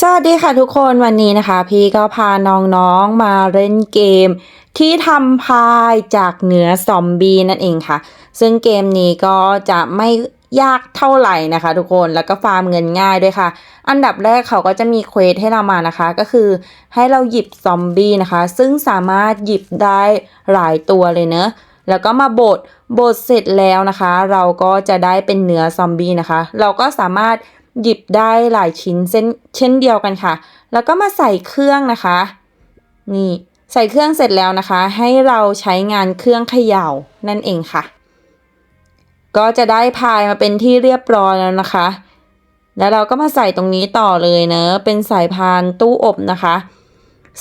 สวัสดีค่ะทุกคนวันนี้นะคะ พี่ก็พาน้องๆมาเล่นเกม ที่ทำพายจากเนื้อซอมบี้นั่นเองค่ะ ซึ่งเกมนี้ก็จะไม่ยากเท่าไหร่นะคะ ทุกคนแล้วก็ฟาร์มเงินง่ายด้วยค่ะ อันดับแรกเขาก็จะมีเควสให้เรามานะคะ ก็คือให้เราหยิบซอมบี้นะคะ ซึ่งสามารถหยิบได้หลายตัวเลยเนอะแล้วก็มาบดบดเสร็จแล้วนะคะ เราก็จะได้เป็นเนื้อซอมบี้นะคะ เราก็สามารถ หยิบได้หลายชิ้นเช่นเช่นเดียวกันค่ะ แล้วก็มาใส่เครื่องนะคะ นี่ใส่เครื่องเสร็จแล้วนะคะ ให้เราใช้งานเครื่องเขย่านั่นเองค่ะ ก็จะได้พายมาเป็นที่เรียบร้อยแล้วนะคะ แล้วเราก็มาใส่ตรงนี้ต่อเลยเนอะเป็นสายพานตู้อบนะคะ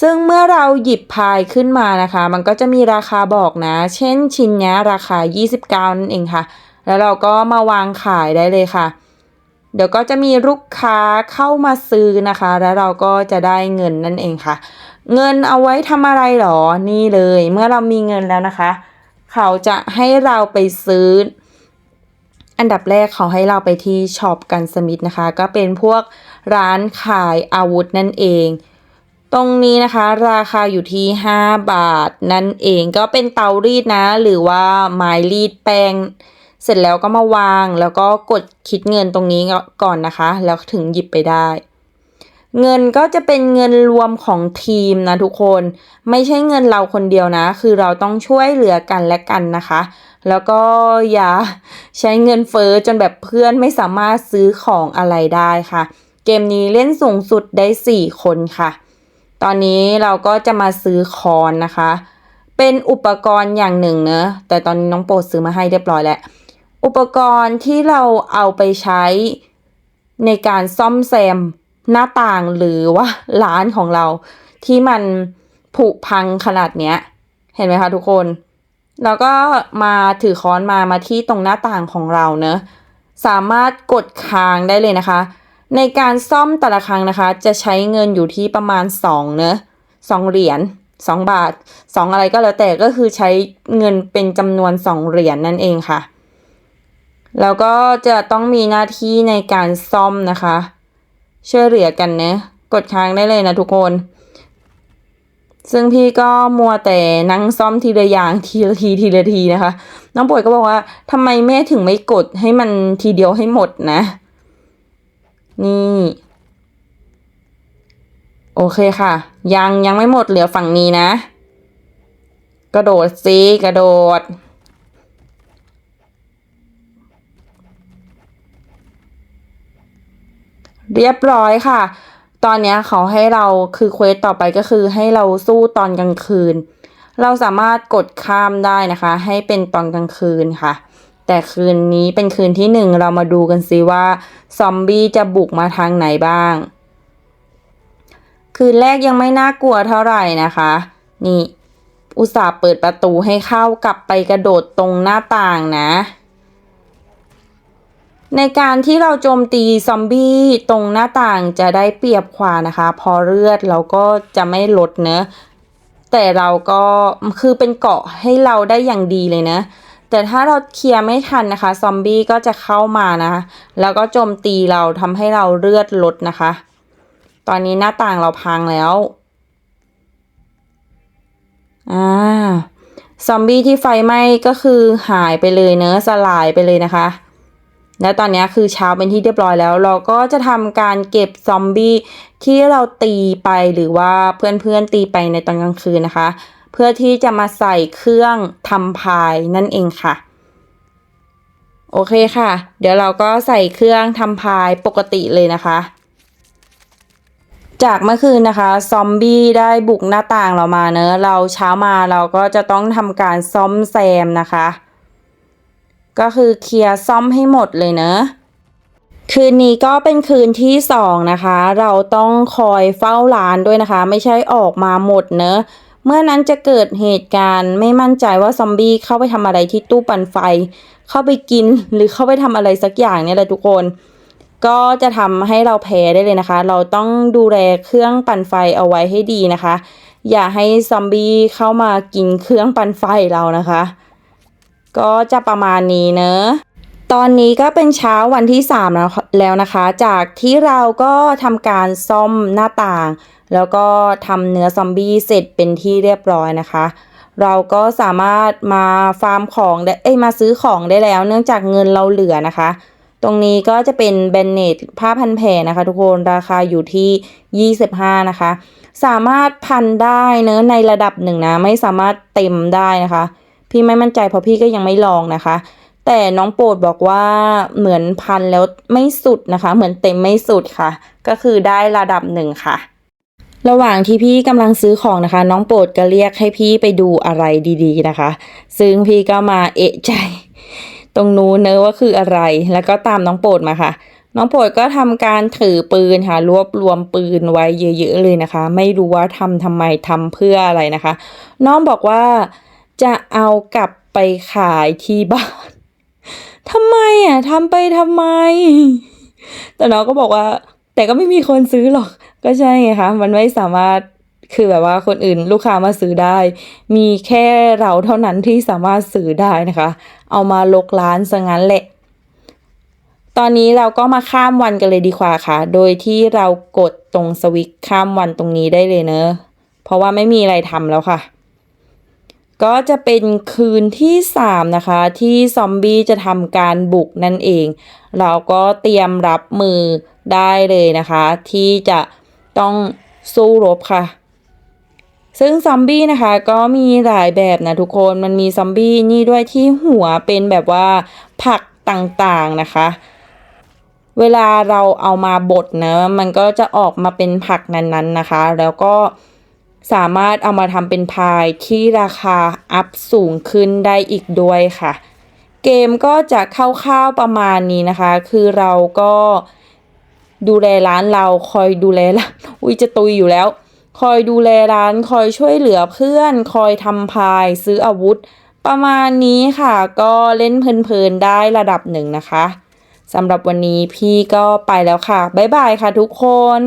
ซึ่งเมื่อเราหยิบพายขึ้นมานะคะ มันก็จะมีราคาบอกนะ เช่นชิ้นนี้ราคา 29นั่นเองค่ะ แล้วเราก็มาวางขายได้เลยค่ะ เดี๋ยวก็จะมีลูกค้าเข้ามาซื้อนะคะ แล้วเราก็จะได้เงินนั่นเองค่ะ เงินเอาไว้ทำอะไรหรอ นี่เลย เมื่อเรามีเงินแล้วนะคะ เขาจะให้เราไปซื้อ อันดับแรกเขาให้เราไปที่ช็อปกันสมิธนะคะ ก็เป็นพวกร้านขายอาวุธนั่นเอง ตรงนี้นะคะราคาอยู่ที่ 5 บาทนั่นเอง ก็เป็นเตารีดนะ หรือว่าไม้รีดแป้ง เสร็จแล้วก็มาวางแล้วก็กดคิดเงินตรงนี้ก่อนนะคะ แล้วถึงหยิบไปได้ เงินก็จะเป็นเงินรวมของทีมนะทุกคน ไม่ใช่เงินเราคนเดียวนะ คือเราต้องช่วยเหลือกันและกันนะคะ แล้วก็อย่าใช้เงินเฟอ้อจนแบบเพื่อนไม่สามารถซื้อของอะไรได้ค่ะ เกมนี้เล่นสูงสุดได้ 4 คนค่ะ ตอนนี้เราก็จะมาซื้อคอนนะคะเป็นอุปกรณ์อย่างหนึ่งเนอะแต่ตอนนี้น้องโปรดซื้อมาให้เรียบร้อยแล้ว อุปกรณ์ที่เราเอาไปใช้ ในการซ่อมแซมหน้าต่างหรือว่าร้านของเรา ที่มันผุพังขนาดเนี้ย เห็นไหมคะทุกคน แล้วก็มาถือค้อนมามาที่ตรงหน้าต่างของเราเนอะสามารถกดค้างได้เลยนะคะ ในการซ่อมแต่ละครั้งนะคะ จะใช้เงินอยู่ที่ประมาณ2เนอะสองเหรียญสองบาทสองอะไรก็แล้วแต่ก็คือใช้เงินเป็นจำนวนสองเหรียญนนั่นเองค่ะ แล้วก็จะต้องมีหน้าที่ในการซ่อมนะคะ ช่วยเหลือกันนะ กดค้างได้เลยนะทุกคน ซึ่งพี่ก็มัวแต่นั่งซ่อมทีละอย่างทีละทีทีละทีนะคะ น้องป่วยก็บอกว่าทำไมแม่ถึงไม่กดให้มันทีเดียวให้หมดนะ นี่ โอเคค่ะ ยังยังไม่หมดเหลือฝั่งนี้นะ กระโดดสิกระโดด เรียบร้อยค่ะ ตอนนี้เขาให้เราคือเควสต่อไปก็คือให้เราสู้ตอนกลางคืน เราสามารถกดข้ามได้นะคะ ให้เป็นตอนกลางคืนค่ะ แต่คืนนี้เป็นคืนที่หนึ่งเรามาดูกันซิว่าซอมบี้จะบุกมาทางไหนบ้าง คืนแรกยังไม่น่ากลัวเท่าไหร่นะคะ นี่อุตส่าห์เปิดประตูให้เข้ากลับไปกระโดดตรงหน้าต่างนะ ในการที่เราโจมตีซอมบี้ตรงหน้าต่างจะได้เปรียบกว่านะคะ พอเลือดเราก็จะไม่ลดเนอะแต่เราก็คือเป็นเกาะให้เราได้อย่างดีเลยนะ แต่ถ้าเราเคลียร์ไม่ทันนะคะ ซอมบี้ก็จะเข้ามานะคะแล้วก็โจมตีเราทำให้เราเลือดลดนะคะ ตอนนี้หน้าต่างเราพังแล้วอ่าซอมบี้ที่ไฟไหม้ก็คือหายไปเลยเนอะสลายไปเลยนะคะ และตอนนี้คือเช้าเป็นที่เรียบร้อยแล้ว เราก็จะทำการเก็บซอมบี้ที่เราตีไปหรือว่าเพื่อนๆตีไปในตอนกลางคืนนะคะ เพื่อที่จะมาใส่เครื่องทำพายนั่นเองค่ะโอเคค่ะ เดี๋ยวเราก็ใส่เครื่องทำพายปกติเลยนะคะ จากเมื่อคืนนะคะ ซอมบี้ได้บุกหน้าต่างเรามาเนอะเราเช้ามาเราก็จะต้องทำการซ่อมแซมนะคะ ก็คือเคลียร์ซ่อมให้หมดเลยเนอะคืนนี้ก็เป็นคืนที่สองนะคะ เราต้องคอยเฝ้าร้านด้วยนะคะ ไม่ใช่ออกมาหมดเนอะเมื่อนั้นจะเกิดเหตุการณ์ไม่มั่นใจว่าซอมบี้เข้าไปทำอะไรที่ตู้ปั่นไฟ เข้าไปกินหรือเข้าไปทำอะไรสักอย่างเนี่ยแหละทุกคน ก็จะทำให้เราแพ้ได้เลยนะคะ เราต้องดูแลเครื่องปั่นไฟเอาไว้ให้ดีนะคะ อย่าให้ซอมบี้เข้ามากินเครื่องปั่นไฟเรานะคะ ก็จะประมาณนี้เนอะตอนนี้ก็เป็นเช้าวันที่3แล้วแล้วนะคะ จากที่เราก็ทำการซ่อมหน้าต่าง แล้วก็ทำเนื้อซอมบี้เสร็จเป็นที่เรียบร้อยนะคะ เราก็สามารถมาฟาร์มของได้เอ้ยมาซื้อของได้แล้ว เนื่องจากเงินเราเหลือนะคะ ตรงนี้ก็จะเป็นแบนเนตผ้าพันแผลนะคะทุกคนราคาอยู่ที่ 25 นะคะ สามารถพันได้เนื้อะในระดับหนึ่งนะ ไม่สามารถเต็มได้นะคะ พี่ไม่มั่นใจเพราะพี่ก็ยังไม่ลองนะคะ แต่น้องโปรดบอกว่าเหมือนพันแล้วไม่สุดนะคะ เหมือนเต็มไม่สุดค่ะ ก็คือได้ระดับหนึ่งค่ะ ระหว่างที่พี่กำลังซื้อของนะคะ น้องโปรดก็เรียกให้พี่ไปดูอะไรดีๆนะคะ ซึ่งพี่ก็มาเอะใจ ตรงนู้นเนอะว่าคืออะไร แล้วก็ตามน้องโปรดมาค่ะน้องโปรดก็ทำการถือปืนค่ะรวบรวมปืนไว้เยอะๆเลยนะคะ ไม่รู้ว่าทำทำไมทำเพื่ออะไรนะคะ น้องบอกว่า จะเอากลับไปขายที่บ้านทำไมอะทำไปทำไม แต่น้องก็บอกว่า แต่ก็ไม่มีคนซื้อหรอก ก็ใช่ไงคะ มันไม่สามารถคือแบบว่าคนอื่นลูกค้ามาซื้อได้ มีแค่เราเท่านั้นที่สามารถซื้อได้นะคะ เอามาลกร้านซะงั้นแหละ ตอนนี้เราก็มาข้ามวันกันเลยดีกว่าค่ะ โดยที่เรากดตรงสวิตช์ข้ามวันตรงนี้ได้เลยเนอะ เพราะว่าไม่มีอะไรทำแล้วค่ะ ก็จะเป็นคืนที่สามนะคะ ที่ซอมบี้จะทำการบุกนั่นเอง เราก็เตรียมรับมือได้เลยนะคะ ที่จะต้องสู้รบค่ะ ซึ่งซอมบี้นะคะ ก็มีหลายแบบนะทุกคนมันมีซอมบี้นี่ด้วยที่หัวเป็นแบบว่าผักต่างๆนะคะ เวลาเราเอามาบดนะมันก็จะออกมาเป็นผักนั้นๆนะคะ แล้วก็ สามารถเอามาทำเป็นพายที่ราคาอัพสูงขึ้นได้อีกด้วยค่ะ เกมก็จะคร่าวๆประมาณนี้นะคะ คือเราก็ดูแลร้านเราคอยดูแลร้านอุ้ยจะตุยอยู่แล้ว คอยดูแลร้านคอยช่วยเหลือเพื่อน คอยทำพายซื้ออาวุธ ประมาณนี้ค่ะ ก็เล่นเพลินๆได้ระดับหนึ่งนะคะสำหรับวันนี้พี่ก็ไปแล้วค่ะ บ๊ายบายค่ะทุกคน